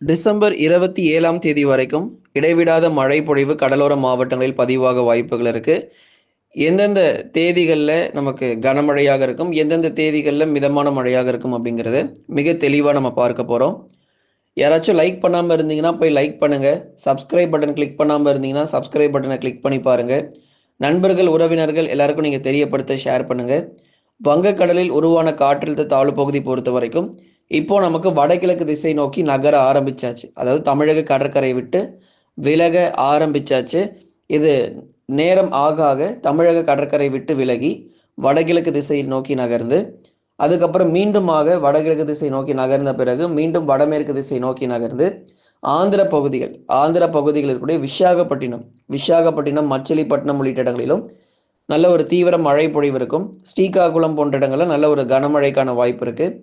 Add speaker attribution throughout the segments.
Speaker 1: December இருபத்தி ஏழாம் தேதி வரைக்கும் இடைவிடாத மழை பொழிவு கடலோர மாவட்டங்களில் பதிவாக வாய்ப்புகள் இருக்குது எந்தெந்த தேதிகளில் நமக்கு கனமழையாக இருக்கும் எந்தெந்த தேதிகளில் மிதமான மழையாக இருக்கும் அப்படிங்கிறது மிக தெளிவாக நம்ம பார்க்க போகிறோம் யாராச்சும் லைக் பண்ணாமல் இருந்தீங்கன்னா போய் லைக் பண்ணுங்கள் சப்ஸ்கிரைப் பட்டன் கிளிக் பண்ணாமல் இருந்தீங்கன்னா சப்ஸ்கிரைப் பட்டனை கிளிக் பண்ணி பாருங்கள் நண்பர்கள் உறவினர்கள் எல்லாருக்கும் நீங்கள் தெரியப்படுத்த ஷேர் பண்ணுங்கள் வங்கக்கடலில் உருவான காற்றழுத்த தாழ்வு பகுதி பொறுத்த வரைக்கும் இப்போ நமக்கு வடகிழக்கு திசை நோக்கி நகர ஆரம்பிச்சாச்சு. அதாவது தமிழக கடற்கரை விட்டு விலக ஆரம்பிச்சாச்சு. இது நேரம் ஆக ஆக தமிழக கடற்கரை விட்டு விலகி வடகிழக்கு திசையை நோக்கி நகர்ந்து அதுக்கப்புறம் மீண்டுமாக வடகிழக்கு திசை நோக்கி நகர்ந்த பிறகு மீண்டும் வடமேற்கு திசை நோக்கி நகர்ந்து ஆந்திர பகுதிகள் ஆந்திர பகுதிகள் இருக்கக்கூடிய விசாகப்பட்டினம் விசாகப்பட்டினம் மச்சிலிப்பட்டினம் உள்ளிட்ட இடங்களிலும் நல்ல ஒரு தீவிர மழை பொழிவு இருக்கும். ஸ்ரீகாகுளம் போன்ற இடங்களில் நல்ல ஒரு கனமழைக்கான வாய்ப்பு இருக்குது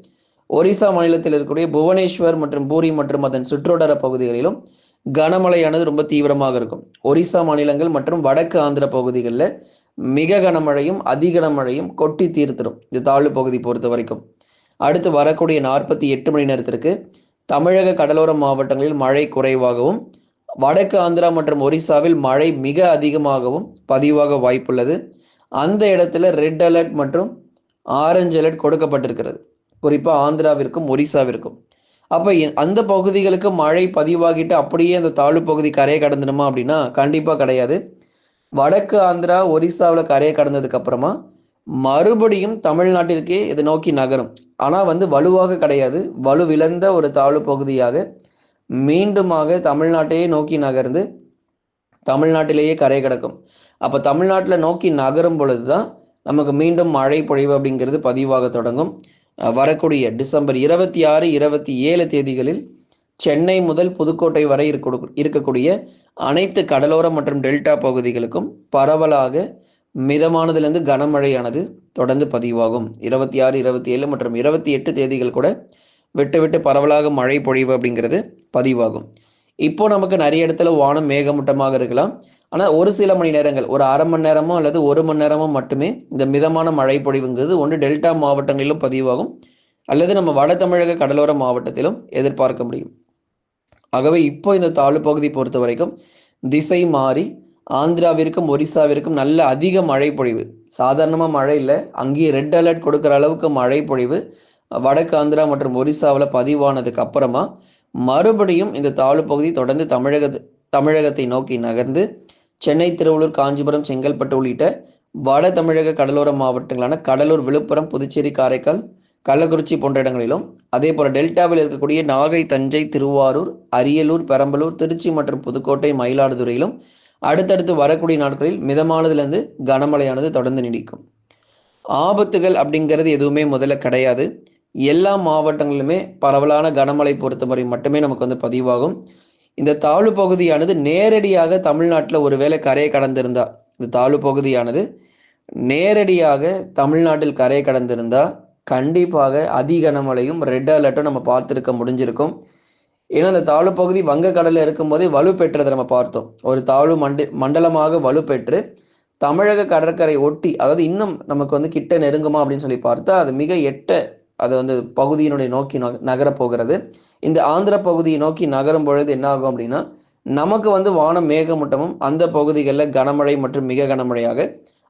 Speaker 1: ஒரிசா மாநிலத்தில் இருக்கக்கூடிய புவனேஸ்வர் மற்றும் பூரி மற்றும் அதன் சுற்றோடர பகுதிகளிலும் கனமழையானது ரொம்ப தீவிரமாக இருக்கும். ஒரிசா மாநிலங்கள் மற்றும் வடக்கு ஆந்திர பகுதிகளில் மிக கனமழையும் அதிகனமழையும் கொட்டி தீர்த்திடும். இந்த தாழ்வு பகுதி பொறுத்த வரைக்கும். அடுத்து வரக்கூடிய நாற்பத்தி எட்டு மணி நேரத்திற்கு தமிழக கடலோர மாவட்டங்களில் மழை குறைவாகவும் வடக்கு ஆந்திரா மற்றும் ஒரிசாவில் மழை மிக அதிகமாகவும் பதிவாக வாய்ப்புள்ளது. அந்த இடத்துல ரெட் அலர்ட் மற்றும் ஆரஞ்சு அலர்ட் கொடுக்கப்பட்டிருக்கிறது. குறிப்பாக ஆந்திராவிற்கும் ஒரிசாவிற்கும். அப்போ அந்த பகுதிகளுக்கு மழை பதிவாகிட்டு அப்படியே அந்த தாழ்வு பகுதி கரையை கடந்துடுமா அப்படின்னா கண்டிப்பாக கிடையாது. வடக்கு ஆந்திரா ஒரிசாவில் கரையை கடந்ததுக்கப்புறமா மறுபடியும் தமிழ்நாட்டிற்கே இதை நோக்கி நகரும். ஆனால் வந்து வலுவாக கிடையாது. வலுவிழந்த ஒரு தாழ்வு பகுதியாக மீண்டுமாக தமிழ்நாட்டையே நோக்கி நகர்ந்து தமிழ்நாட்டிலேயே கரை கிடக்கும். அப்போ தமிழ்நாட்டில் நோக்கி நகரும் பொழுது தான் நமக்கு மீண்டும் மழை பொழிவு அப்படிங்கிறது பதிவாக தொடங்கும். வரக்கூடிய டிசம்பர் இருபத்தி ஆறு இருபத்தி ஏழு தேதிகளில் சென்னை முதல் புதுக்கோட்டை வரை இருக்கக்கூடிய அனைத்து கடலோர மற்றும் டெல்டா பகுதிகளுக்கும் பரவலாக மிதமானதுலேருந்து கனமழையானது தொடர்ந்து பதிவாகும். இருபத்தி ஆறு இருபத்தி ஏழு மற்றும் இருபத்தி எட்டு தேதிகள் கூட விட்டு விட்டு பரவலாக மழை பொழிவு அப்படிங்கிறது பதிவாகும். இப்போ நமக்கு நிறைய இடத்துல வானம் மேகமூட்டமாக இருக்கலாம். ஆனால் ஒரு சில மணி நேரங்கள் ஒரு அரை மணி நேரமோ அல்லது ஒரு மணி நேரமோ மட்டுமே இந்த மிதமான மழை பொழிவுங்கிறது ஒன்று டெல்டா மாவட்டங்களிலும் பதிவாகும். அல்லது நம்ம வட தமிழக கடலோர மாவட்டத்திலும் எதிர்பார்க்க முடியும். ஆகவே இப்போ இந்த தாழ்வு பகுதி பொறுத்த வரைக்கும் திசை மாறி ஆந்திராவிற்கும் ஒரிசாவிற்கும் நல்ல அதிக மழை பொழிவு. சாதாரணமாக மழை இல்லை. அங்கேயே ரெட் அலர்ட் கொடுக்குற அளவுக்கு மழை பொழிவு வடக்கு ஆந்திரா மற்றும் ஒரிசாவில் பதிவானதுக்கு அப்புறமா மறுபடியும் இந்த தாழ்வு பகுதி தொடர்ந்து தமிழக தமிழகத்தை நோக்கி நகர்ந்து சென்னை திருவள்ளூர் காஞ்சிபுரம் செங்கல்பட்டு உள்ளிட்ட வட தமிழக கடலோர மாவட்டங்களான கடலூர் விழுப்புரம் புதுச்சேரி காரைக்கால் கள்ளக்குறிச்சி போன்ற இடங்களிலும் அதே போல் டெல்டாவில் இருக்கக்கூடிய நாகை தஞ்சை திருவாரூர் அரியலூர் பெரம்பலூர் திருச்சி மற்றும் புதுக்கோட்டை மயிலாடுதுறையிலும் அடுத்தடுத்து வரக்கூடிய நாட்களில் மிதமானதுலேருந்து கனமழையானது தொடர்ந்து நீடிக்கும். ஆபத்துகள் அப்படிங்கிறது எதுவுமே முதல்ல கிடையாது. எல்லா மாவட்டங்களிலுமே பரவலான கனமழை பொறுத்தவரை மட்டுமே நமக்கு வந்து பதிவாகும். இந்த தாழ்வு பகுதியானது நேரடியாக தமிழ்நாட்டில் ஒருவேளை கரையை கடந்திருந்தா இந்த தாழ்வு பகுதியானது நேரடியாக தமிழ்நாட்டில் கரையை கடந்திருந்தா கண்டிப்பாக அதி கனமழையும் ரெட் அலர்ட்டும் நம்ம பார்த்துருக்க முடிஞ்சிருக்கும். ஏன்னா அந்த தாழ்வு பகுதி வங்கக்கடலில் இருக்கும்போதே வலு பெற்றதை நம்ம பார்த்தோம். ஒரு தாழ்வு மண்ட மண்டலமாக வலு பெற்று தமிழக கடற்கரை ஒட்டி அதாவது இன்னும் நமக்கு வந்து கிட்ட நெருங்குமா அப்படின்னு சொல்லி பார்த்தா அது மிக எட்ட அது வந்து பகுதியினுடைய நோக்கி நகரப் போகிறது. இந்த ஆந்திர பகுதியை நோக்கி நகரும் பொழுது என்ன ஆகும் அப்படின்னா நமக்கு வந்து வானம் மேகமூட்டமும் அந்த பகுதிகளில் கனமழை மற்றும் மிக கனமழையாக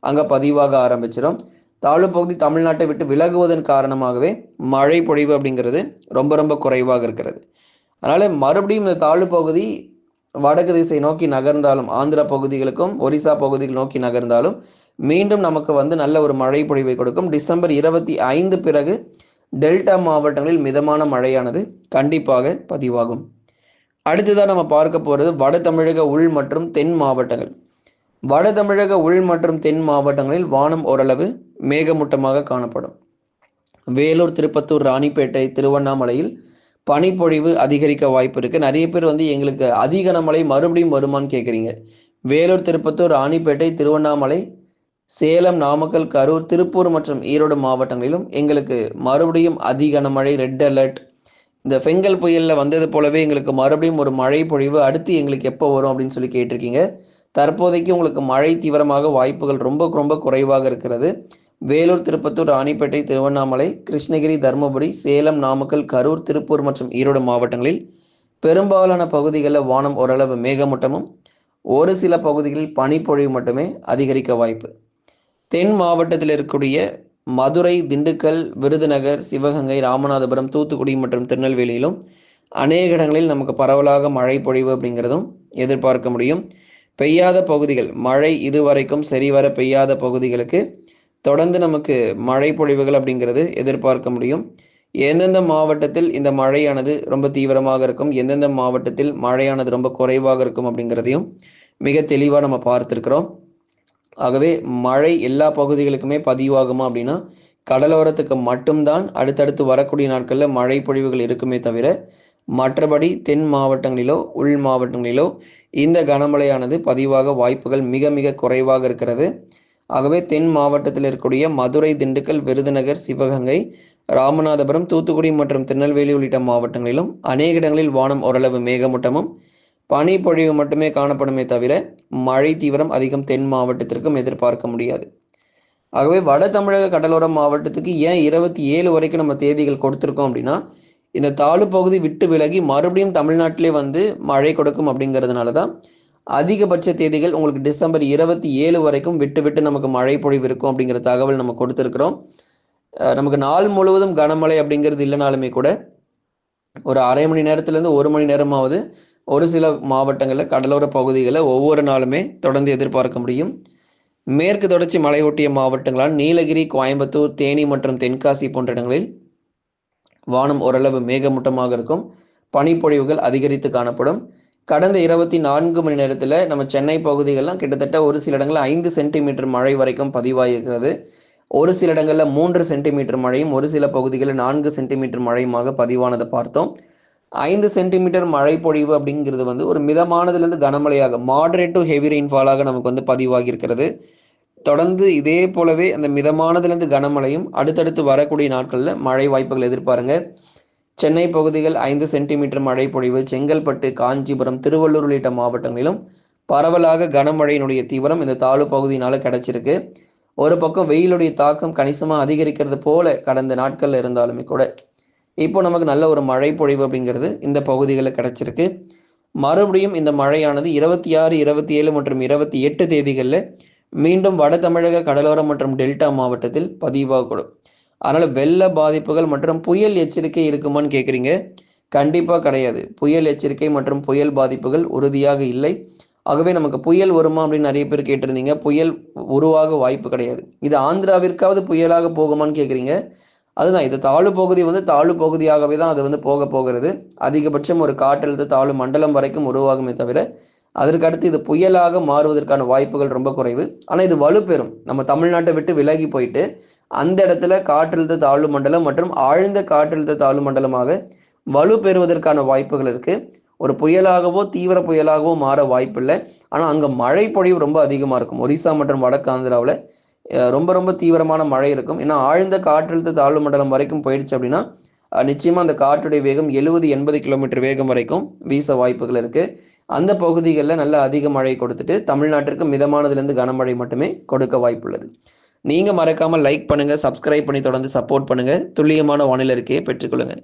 Speaker 1: அங்கே பதிவாக ஆரம்பிச்சிடும் தாழ்வு பகுதி தமிழ்நாட்டை விட்டு விலகுவதன் காரணமாகவே மழை பொழிவு அப்படிங்கிறது ரொம்ப ரொம்ப குறைவாக இருக்கிறது. அதனால் மறுபடியும் இந்த தாழ்வு பகுதி வடக்கு திசை நோக்கி நகர்ந்தாலும் ஆந்திர பகுதிகளுக்கும் ஒரிசா பகுதிகள் நோக்கி நகர்ந்தாலும் மீண்டும் நமக்கு வந்து நல்ல ஒரு மழை பொழிவை கொடுக்கும். டிசம்பர் இருபத்தி ஐந்து பிறகு டெல்டா மாவட்டங்களில் மிதமான மழையானது கண்டிப்பாக பதிவாகும். அடுத்ததான் நம்ம பார்க்க போகிறது வட தமிழக உள் மற்றும் தென் மாவட்டங்கள். வட தமிழக உள் மற்றும் தென் மாவட்டங்களில் வானம் ஓரளவு மேகமூட்டமாக காணப்படும். வேலூர் திருப்பத்தூர் ராணிப்பேட்டை திருவண்ணாமலையில் பனிப்பொழிவு அதிகரிக்க வாய்ப்பு இருக்குது நிறைய பேர் வந்து எங்களுக்கு அதிக மழை மறுபடியும் வருமானு கேட்குறீங்க வேலூர் திருப்பத்தூர் ராணிப்பேட்டை திருவண்ணாமலை சேலம் நாமக்கல் கரூர் திருப்பூர் மற்றும் ஈரோடு மாவட்டங்களிலும் எங்களுக்கு மறுபடியும் அதி கனமழை ரெட் அலர்ட் இந்த ஃபெங்கல் புயலில் வந்தது போலவே எங்களுக்கு மறுபடியும் ஒரு மழை பொழிவு அடுத்து எங்களுக்கு எப்போ வரும் அப்படின்னு சொல்லி கேட்டிருக்கீங்க. தற்போதைக்கு உங்களுக்கு மழை தீவிரமாக வாய்ப்புகள் ரொம்ப ரொம்ப குறைவாக இருக்கிறது. வேலூர் திருப்பத்தூர் ராணிப்பேட்டை திருவண்ணாமலை கிருஷ்ணகிரி தருமபுரி சேலம் நாமக்கல் கரூர் திருப்பூர் மற்றும் ஈரோடு மாவட்டங்களில் பெரும்பாலான பகுதிகளில் வானம் ஓரளவு மேகமூட்டமும் ஒரு சில பகுதிகளில் பனிப்பொழிவு மட்டுமே அதிகரிக்க வாய்ப்பு. தென் மாவட்டத்தில் இருக்கக்கூடிய மதுரை திண்டுக்கல் விருதுநகர் சிவகங்கை ராமநாதபுரம் தூத்துக்குடி மற்றும் திருநெல்வேலியிலும் அநேக இடங்களில் நமக்கு பரவலாக மழை பொழிவு அப்படிங்கிறதும் எதிர்பார்க்க முடியும். பெய்யாத பகுதிகள் மழை இதுவரைக்கும் சரிவர பெய்யாத பகுதிகளுக்கு தொடர்ந்து நமக்கு மழை பொழிவுகள் அப்படிங்கிறது எதிர்பார்க்க முடியும். எந்தெந்த மாவட்டத்தில் இந்த மழையானது ரொம்ப தீவிரமாக இருக்கும் எந்தெந்த மாவட்டத்தில் மழையானது ரொம்ப குறைவாக இருக்கும் அப்படிங்கிறதையும் மிக தெளிவாக நம்ம பார்த்துருக்குறோம். ஆகவே மழை எல்லா பகுதிகளுக்குமே பதிவாகுமா அப்படின்னா கடலோரத்துக்கு மட்டும்தான் அடுத்தடுத்து வரக்கூடிய நாட்களில் மழை பொழிவுகள் இருக்குமே தவிர மற்றபடி தென் மாவட்டங்களிலோ உள் மாவட்டங்களிலோ இந்த கனமழையானது பதிவாக வாய்ப்புகள் மிக மிக குறைவாக இருக்கிறது. ஆகவே தென் மாவட்டத்தில் இருக்கக்கூடிய மதுரை திண்டுக்கல் விருதுநகர் சிவகங்கை ராமநாதபுரம் தூத்துக்குடி மற்றும் திருநெல்வேலி உள்ளிட்ட மாவட்டங்களிலும் அநேக இடங்களில் வானம் ஓரளவு மேகமூட்டமும் பனி பொழிவு மட்டுமே காணப்படுமே தவிர மழை தீவிரம் அதிகம் தென் மாவட்டத்திற்கும் எதிர்பார்க்க முடியாது. ஆகவே வட தமிழக கடலோர மாவட்டத்துக்கு ஏன் இருபத்தி ஏழு வரைக்கும் நம்ம தேதிகள் கொடுத்துருக்கோம் அப்படின்னா இந்த தாழ் பகுதி விட்டு விலகி மறுபடியும் தமிழ்நாட்டிலே வந்து மழை கொடுக்கும் அப்படிங்கிறதுனால தான் அதிகபட்ச தேதிகள் உங்களுக்கு டிசம்பர் இருபத்தி ஏழு வரைக்கும் விட்டு விட்டு நமக்கு மழை பொழிவு இருக்கும் அப்படிங்கிற தகவல் நம்ம கொடுத்துருக்குறோம். நமக்கு நாள் முழுவதும் கனமழை அப்படிங்கிறது இல்லைனாலுமே கூட ஒரு அரை மணி நேரத்துலேருந்து ஒரு மணி நேரமாவது ஒரு சில மாவட்டங்களில் கடலோர பகுதிகளில் ஒவ்வொரு நாளுமே தொடர்ந்து எதிர்பார்க்க முடியும். மேற்கு தொடர்ச்சி மலையொட்டிய மாவட்டங்களால் நீலகிரி கோயம்புத்தூர் தேனி மற்றும் தென்காசி போன்ற இடங்களில் வானம் ஓரளவு மேகமூட்டமாக இருக்கும். பனிப்பொழிவுகள் அதிகரித்து காணப்படும். கடந்த இருபத்தி நான்கு மணி நேரத்தில் நம்ம சென்னை பகுதிகள்லாம் கிட்டத்தட்ட ஒரு சில இடங்களில் ஐந்து சென்டிமீட்டர் மழை வரைக்கும் பதிவாகிருக்கிறது ஒரு சில இடங்களில் மூன்று சென்டிமீட்டர் மழையும் ஒரு சில பகுதிகளில் நான்கு சென்டிமீட்டர் மழையுமாக பதிவானதை பார்த்தோம். ஐந்து சென்டிமீட்டர் மழை பொழிவு அப்படிங்கிறது வந்து ஒரு மிதமானதுலேருந்து கனமழையாக மாடரேட் டு ஹெவி ரெயின்ஃபாலாக நமக்கு வந்து பதிவாகி இருக்கிறது தொடர்ந்து இதே போலவே அந்த மிதமானதுலேருந்து கனமழையும் அடுத்தடுத்து வரக்கூடிய நாட்களில் மழை வாய்ப்புகள் எதிர்பாருங்க. சென்னை பகுதிகள் ஐந்து சென்டிமீட்டர் மழை பொழிவு செங்கல்பட்டு காஞ்சிபுரம் திருவள்ளூர் உள்ளிட்ட மாவட்டங்களிலும் பரவலாக கனமழையினுடைய தீவிரம் இந்த தாழ்வு பகுதியினால் கிடைச்சிருக்கு. ஒரு பக்கம் வெயிலுடைய தாக்கம் கணிசமாக அதிகரிக்கிறது போல கடந்த நாட்களில் இருந்தாலுமே கூட. இப்போ நமக்கு நல்ல ஒரு மழை பொழிவு அப்படிங்கிறது இந்த பகுதிகளில் கிடச்சிருக்கு. மறுபடியும் இந்த மழையானது இருபத்தி ஆறு இருபத்தி ஏழு மற்றும் இருபத்தி எட்டு தேதிகளில் மீண்டும் வட தமிழக கடலோரம் மற்றும் டெல்டா மாவட்டத்தில் பதிவாகக்கூடும் அதனால் வெள்ள பாதிப்புகள் மற்றும் புயல் எச்சரிக்கை இருக்குமான்னு கேட்குறீங்க? கண்டிப்பாக கிடையாது. புயல் எச்சரிக்கை மற்றும் புயல் பாதிப்புகள் உறுதியாக இல்லை. ஆகவே நமக்கு புயல் வருமா அப்படின்னு நிறைய பேர் கேட்டிருந்தீங்க. புயல் உருவாக வாய்ப்பு கிடையாது. இது ஆந்திராவிற்காவது புயலாக போகுமான்னு கேட்குறீங்க. அதுதான் இது தாழ்வு பகுதி வந்து தாழ்வு பகுதியாகவே தான் அது வந்து போக போகிறது. அதிகபட்சம் ஒரு காற்றழுத்த தாழ்வு மண்டலம் வரைக்கும் உருவாகுமே தவிர அதற்கு அடுத்து இது புயலாக மாறுவதற்கான வாய்ப்புகள் ரொம்ப குறைவு. ஆனால் இது வலுப்பெறும். நம்ம தமிழ்நாட்டை விட்டு விலகி போயிட்டு அந்த இடத்துல காற்றழுத்த தாழ்வு மண்டலம் மற்றும் ஆழ்ந்த காற்றழுத்த தாழ்வு மண்டலமாக வலு பெறுவதற்கான வாய்ப்புகள் இருக்கு. ஒரு புயலாகவோ தீவிர புயலாகவோ மாற வாய்ப்பில்லை. ஆனால் அங்கே மழை பொழிவு ரொம்ப அதிகமாக இருக்கும். ஒரிசா மற்றும் வடக்கு ஆந்திராவில் ரொம்ப ரொம்ப தீவிரமான மழை இருக்கும். ஏன்னா ஆழ்ந்த காற்றழுத்த தாழ்வு மண்டலம் வரைக்கும் போயிடுச்சு அப்படின்னா நிச்சயமாக அந்த காற்றுடைய வேகம் எழுபது எண்பது கிலோமீட்டர் வேகம் வரைக்கும் வீச வாய்ப்புகள் இருக்குது அந்த பகுதிகளில் நல்ல அதிக மழை கொடுத்துட்டு தமிழ்நாட்டிற்கு மிதமானதுலேருந்து கனமழை மட்டுமே கொடுக்க வாய்ப்புள்ளது. நீங்கள் மறக்காமல் லைக் பண்ணுங்கள் சப்ஸ்கிரைப் பண்ணி தொடர்ந்து சப்போர்ட் பண்ணுங்கள் துல்லியமான வானிலை இருக்கையை பெற்றுக்கொள்ளுங்கள்